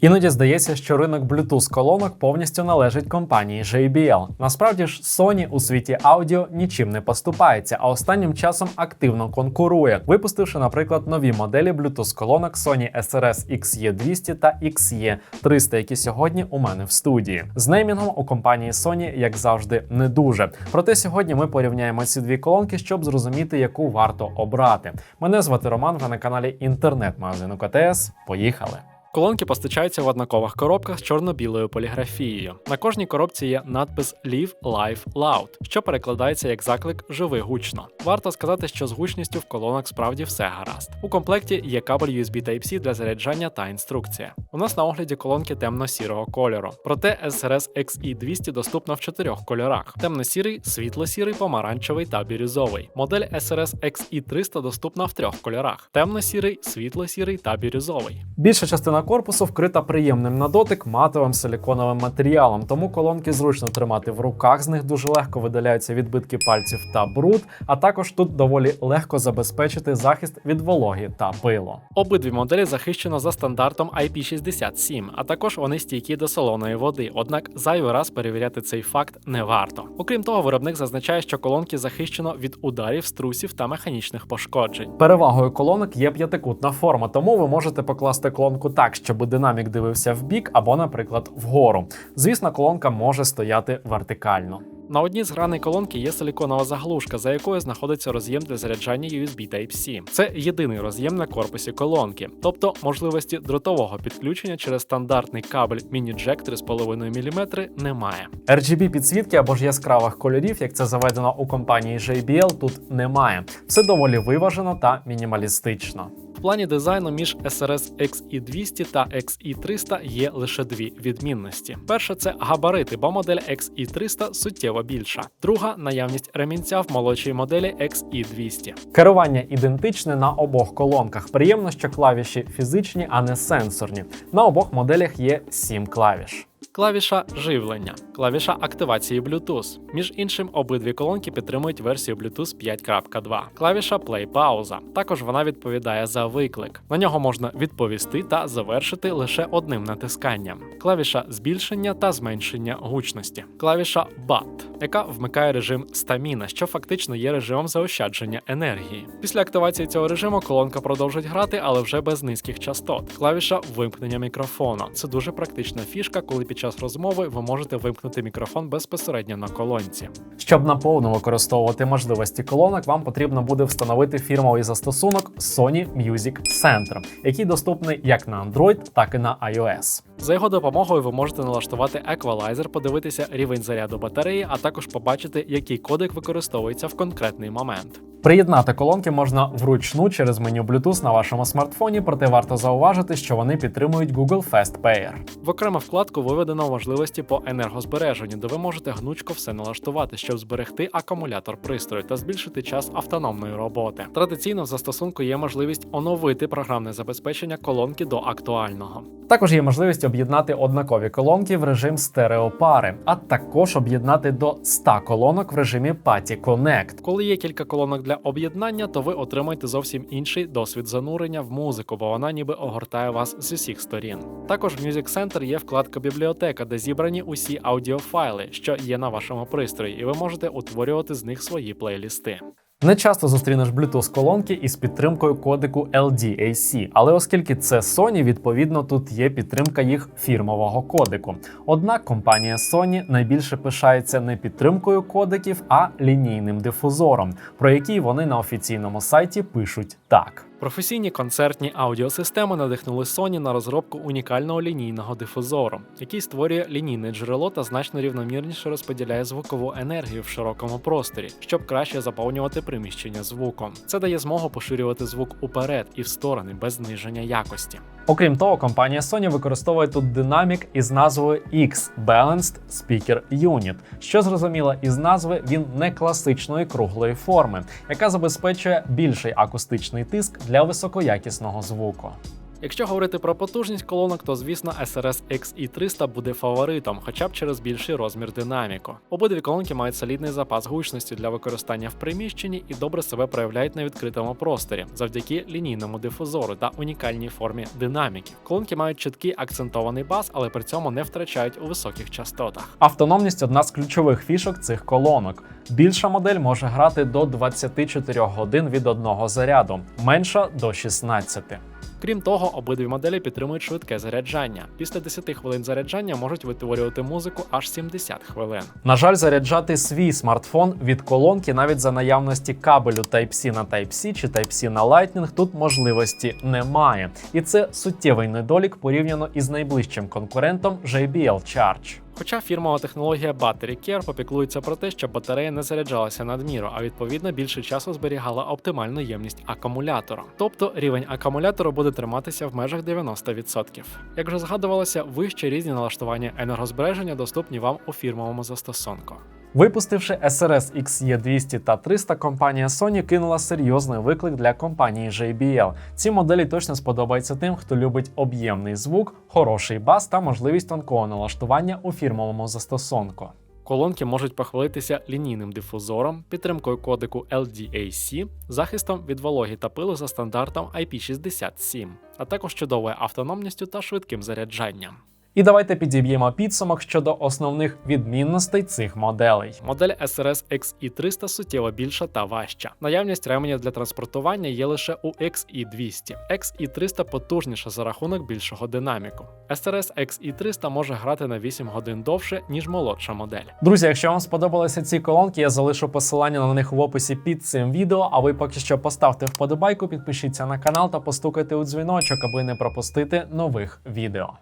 Іноді здається, що ринок Bluetooth колонок повністю належить компанії JBL. Насправді ж Sony у світі аудіо нічим не поступається, а останнім часом активно конкурує, випустивши, наприклад, нові моделі Bluetooth колонок Sony SRS XE200 та XE300, які сьогодні у мене в студії. З неймінгом у компанії Sony, як завжди, не дуже. Проте сьогодні ми порівняємо ці дві колонки, щоб зрозуміти, яку варто обрати. Мене звати Роман. Ви на каналі інтернет-магазину КТС. Поїхали! Колонки постачаються в однакових коробках з чорно-білою поліграфією. На кожній коробці є надпис Live Live Loud, що перекладається як заклик Живи гучно. Варто сказати, що з гучністю в колонок справді все гаразд. У комплекті є кабель USB Type-C для заряджання та інструкція. У нас на огляді колонки темно-сірого кольору. Проте SRS XE200 доступна в чотирьох кольорах: темно-сірий, світло-сірий, помаранчевий та бірюзовий. Модель SRS XE300 доступна в трьох кольорах: темно-сірий, світло-сірий та бірюзовий. Більша частина корпусу вкрита приємним на дотик матовим силіконовим матеріалом, тому колонки зручно тримати в руках. З них дуже легко видаляються відбитки пальців та бруд. А також тут доволі легко забезпечити захист від вологи та пилу. Обидві моделі захищено за стандартом IP67, а також вони стійкі до солоної води. Однак зайвий раз перевіряти цей факт не варто. Окрім того, виробник зазначає, що колонки захищено від ударів, струсів та механічних пошкоджень. Перевагою колонок є п'ятикутна форма, тому ви можете покласти колонку так, щоб динамік дивився в бік або, наприклад, вгору. Звісно, колонка може стояти вертикально. На одній з граней колонки є силіконова заглушка, за якою знаходиться роз'єм для заряджання USB Type-C. Це єдиний роз'єм на корпусі колонки, тобто можливості дротового підключення через стандартний кабель міні-джек 3,5 мм немає. RGB підсвітки або ж яскравих кольорів, як це заведено у компанії JBL, тут немає. Все доволі виважено та мінімалістично. В плані дизайну між SRS XE200 та XE300 є лише дві відмінності. Перша це габарити, бо модель XE300 суттєво більша. Друга наявність ремінця в молодшій моделі XE200. Керування ідентичне на обох колонках. Приємно, що клавіші фізичні, а не сенсорні. На обох моделях є 7 клавіш. Клавіша живлення, клавіша активації Bluetooth. Між іншим, обидві колонки підтримують версію Bluetooth 5.2. Клавіша Play пауза. Також вона відповідає за виклик. На нього можна відповісти та завершити лише одним натисканням. Клавіша збільшення та зменшення гучності. Клавіша BAT, яка вмикає режим стаміна, що фактично є режимом заощадження енергії. Після активації цього режиму колонка продовжить грати, але вже без низьких частот. Клавіша вимкнення мікрофону. Це дуже практична фішка, коли під час розмови ви можете вимкнути мікрофон безпосередньо на колонці. Щоб наповну використовувати можливості колонок, вам потрібно буде встановити фірмовий застосунок Sony Music Center, який доступний як на Android, так і на iOS. За його допомогою ви можете налаштувати еквалайзер, подивитися рівень заряду батареї, а також побачити, який кодек використовується в конкретний момент. Приєднати колонки можна вручну через меню Bluetooth на вашому смартфоні, проте варто зауважити, що вони підтримують Google Fast Pair. В окрему вкладку виведено можливості по енергозбереженню, де ви можете гнучко все налаштувати, щоб зберегти акумулятор пристрою та збільшити час автономної роботи. Традиційно в застосунку є можливість оновити програмне забезпечення колонки до актуального. Також є можливість об'єднати однакові колонки в режим стереопари, а також об'єднати до 100 колонок в режимі Party Connect. Коли є кілька колонок для об'єднання, то ви отримаєте зовсім інший досвід занурення в музику, бо вона ніби огортає вас з усіх сторін. Також в Music Center є вкладка бібліотека, де зібрані усі аудіофайли, що є на вашому пристрої, і ви можете утворювати з них свої плейлісти. Не часто зустрінеш Bluetooth колонки із підтримкою кодеку LDAC, але оскільки це Sony, відповідно тут є підтримка їх фірмового кодеку. Однак компанія Sony найбільше пишається не підтримкою кодеків, а лінійним дифузором, про який вони на офіційному сайті пишуть так. Професійні концертні аудіосистеми надихнули Sony на розробку унікального лінійного дифузору, який створює лінійне джерело та значно рівномірніше розподіляє звукову енергію в широкому просторі, щоб краще заповнювати приміщення звуком. Це дає змогу поширювати звук уперед і в сторони без зниження якості. Окрім того, компанія Sony використовує тут динамік із назвою X Balanced Speaker Unit. Що зрозуміло із назви, він не класичної круглої форми, яка забезпечує більший акустичний тиск для високоякісного звуку. Якщо говорити про потужність колонок, то звісно SRS XE300 буде фаворитом, хоча б через більший розмір динаміку. Обидві колонки мають солідний запас гучності для використання в приміщенні і добре себе проявляють на відкритому просторі завдяки лінійному дифузору та унікальній формі динаміки. Колонки мають чіткий акцентований бас, але при цьому не втрачають у високих частотах. Автономність одна з ключових фішок цих колонок. Більша модель може грати до 24 годин від одного заряду, менша до 16. Крім того, обидві моделі підтримують швидке заряджання. Після 10 хвилин заряджання можуть витворювати музику аж 70 хвилин. На жаль, заряджати свій смартфон від колонки навіть за наявності кабелю Type-C на Type-C чи Type-C на Lightning тут можливості немає. І це суттєвий недолік порівняно із найближчим конкурентом JBL Charge. Хоча фірмова технологія Battery Care попіклується про те, щоб батарея не заряджалася надміру, а відповідно більше часу зберігала оптимальну ємність акумулятора. Тобто рівень акумулятору буде триматися в межах 90%. Як вже згадувалося, вище різні налаштування енергозбереження доступні вам у фірмовому застосунку. Випустивши SRS XE200 та 300, компанія Sony кинула серйозний виклик для компанії JBL. Ці моделі точно сподобаються тим, хто любить об'ємний звук, хороший бас та можливість тонкого налаштування у фірмовому застосунку. Колонки можуть похвалитися лінійним дифузором, підтримкою кодеку LDAC, захистом від вологи та пилу за стандартом IP67, а також чудовою автономністю та швидким заряджанням. І давайте підіб'ємо підсумок щодо основних відмінностей цих моделей. Модель SRS XE300 суттєво більша та важча. Наявність ременів для транспортування є лише у XE200. XE300 потужніша за рахунок більшого динаміку. SRS XE300 може грати на 8 годин довше, ніж молодша модель. Друзі, якщо вам сподобалися ці колонки, я залишу посилання на них в описі під цим відео. А ви поки що поставте вподобайку, підпишіться на канал та постукайте у дзвіночок, аби не пропустити нових відео.